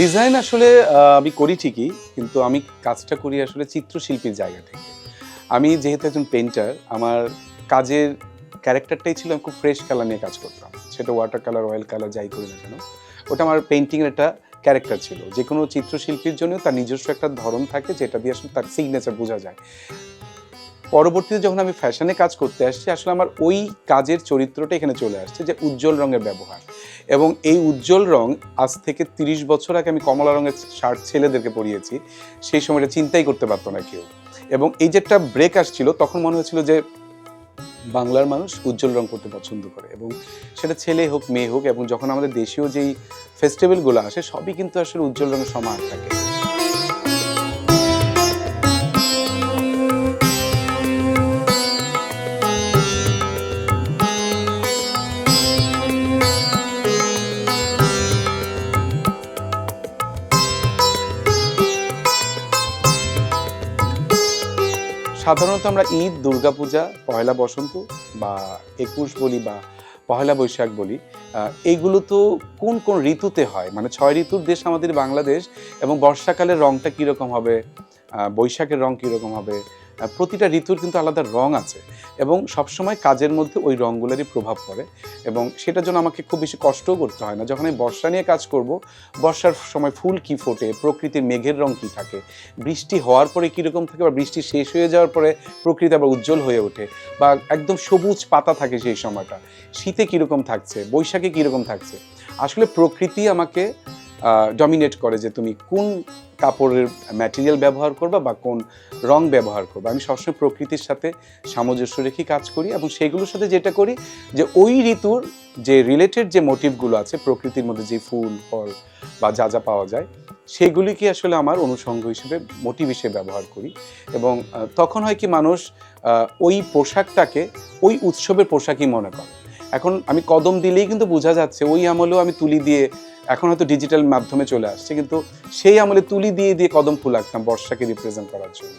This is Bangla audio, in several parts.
ডিজাইন আসলে আমি করি ঠিকই, কিন্তু আমি কাজটা করি আসলে চিত্রশিল্পীর জায়গা থেকে। আমি যেহেতু একজন পেন্টার আমার কাজের ক্যারেক্টারটাই ছিল আমি খুব ফ্রেশ কালার নিয়ে কাজ করতাম। সেটা ওয়াটার কালার অয়েল কালার যাই করি না কেন, ওটা আমার পেন্টিংয়ের একটা ক্যারেক্টার ছিল। যে কোনো চিত্রশিল্পীর জন্য তার নিজস্ব একটা ধরন থাকে, যেটা দিয়ে আসলে তার সিগনেচার বোঝা যায়। পরবর্তীতে যখন আমি ফ্যাশনে কাজ করতে আসছি, আসলে আমার ওই কাজের চরিত্রটা এখানে চলে আসছে যে উজ্জ্বল রঙের ব্যবহার। এবং এই উজ্জ্বল রং আজ থেকে তিরিশ বছর আগে আমি কমলা রঙের শার্ট ছেলেদেরকে পরিয়েছি, সেই সময়টা চিন্তাই করতে পারতো না কেউ। এবং এই যে একটা ব্রেক আসছিল, তখন মনে হচ্ছিল যে বাংলার মানুষ উজ্জ্বল রং করতে পছন্দ করে। এবং সেটা ছেলে হোক, মেয়ে হোক, এবং যখন আমাদের দেশীয় যেই ফেস্টিভ্যালগুলো আসে, সবই কিন্তু আসলে উজ্জ্বল রঙের সমান থাকে। সাধারণত আমরা ঈদ দুর্গা পূজা পয়লা বসন্ত বা একুশ বলি বা পহেলা বৈশাখ বলি এইগুলো তো কোন কোন ঋতুতে হয়? মানে ছয় ঋতুর দেশ আমাদের বাংলাদেশ এবং বর্ষাকালের রংটা কীরকম হবে? বৈশাখের রং কীরকম হবে? প্রতিটা ঋতুর কিন্তু আলাদা রং আছে এবং সবসময় কাজের মধ্যে ওই রঙগুলোরই প্রভাব পড়ে এবং সেটার জন্য আমাকে খুব বেশি কষ্টও করতে হয় না। যখন আমি বর্ষা নিয়ে কাজ করব, বর্ষার সময় ফুল কি ফোটে, প্রকৃতির মেঘের রং কি থাকে, বৃষ্টি হওয়ার পরে কীরকম থাকে বা বৃষ্টি শেষ হয়ে যাওয়ার পরে প্রকৃতি আবার উজ্জ্বল হয়ে ওঠে বা একদম সবুজ পাতা থাকে সেই সময়টা, শীতে কীরকম থাকছে, বৈশাখে কীরকম থাকছে, আসলে প্রকৃতি আমাকে ডমিনেট করে যে তুমি কোন কাপড়ের ম্যাটেরিয়াল ব্যবহার করবা বা কোন রং ব্যবহার করবা। আমি সবসময় প্রকৃতির সাথে সামঞ্জস্য রেখে কাজ করি এবং সেগুলোর সাথে যেটা করি যে ওই ঋতুর যে রিলেটেড যে মোটিভগুলো আছে, প্রকৃতির মধ্যে যে ফুল, ফল বা যা যা পাওয়া যায়, সেগুলিকে আসলে আমার অনুষঙ্গ হিসেবে মোটিভ হিসেবে ব্যবহার করি। এবং তখন হয় কি মানুষ ওই পোশাকটাকে, ওই উৎসবের পোশাকই মনে করে। এখন আমি কদম দিলেই কিন্তু বোঝা যাচ্ছে, ওই আমলেও আমি তুলি দিয়ে এখন হয়তো ডিজিটাল মাধ্যমে চলে আসছে, কিন্তু সেই আমলে তুলি দিয়ে দিয়ে কদম ফুল আঁকতাম বর্ষাকে রিপ্রেজেন্ট করার জন্য।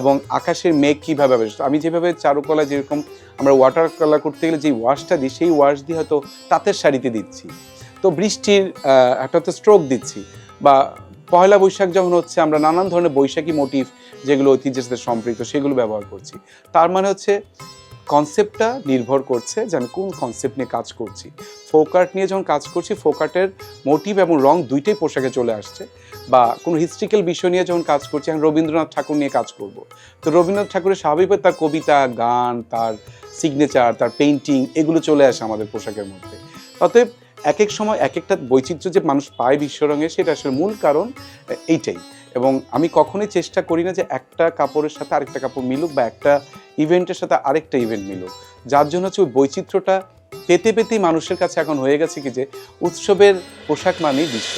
এবং আকাশের মেঘ কীভাবে আসে আমি যেভাবে চারুকলা যেরকম আমরা ওয়াটার কালার করতে গেলে যে ওয়াশটা দিই, সেই ওয়াশ দিয়ে হয়তো তাঁতের শাড়িতে দিচ্ছি। তো বৃষ্টির একটা হয়তো স্ট্রোক দিচ্ছি বা পয়লা বৈশাখ যখন হচ্ছে আমরা নানান ধরনের বৈশাখী মোটিভ যেগুলো ঐতিহ্যের সাথে সম্পৃক্ত, সেগুলো ব্যবহার করছি। তার মানে হচ্ছে কনসেপ্টটা নির্ভর করছে যে আমি কোন কনসেপ্ট নিয়ে কাজ করছি। ফোক আর্ট নিয়ে যখন কাজ করছি ফোকার্টের মোটিভ এবং রং দুইটাই পোশাকে চলে আসছে। বা কোনো হিস্ট্রিক্যাল বিষয় নিয়ে যখন কাজ করছি, আমি রবীন্দ্রনাথ ঠাকুর নিয়ে কাজ করব। তো রবীন্দ্রনাথ ঠাকুরের স্বাভাবিকভাবে তার কবিতা, গান, তার সিগনেচার তার পেইন্টিং এগুলো চলে আসে আমাদের পোশাকের মধ্যে। অতএব এক এক সময় এক একটা বৈচিত্র্য যে মানুষ পায় বিশ্বরঙে, সেটা আসলে মূল কারণ এইটাই। এবং আমি কখনোই চেষ্টা করি না যে একটা কাপড়ের সাথে আরেকটা কাপড় মিলুক বা একটা ইভেন্টের সাথে আরেকটা ইভেন্ট মিলুক। যার জন্য হচ্ছে ওই বৈচিত্র্যটা পেতে পেতেই মানুষের কাছে এখন হয়ে গেছে কি যে উৎসবের পোশাক মানেই বিশ্ব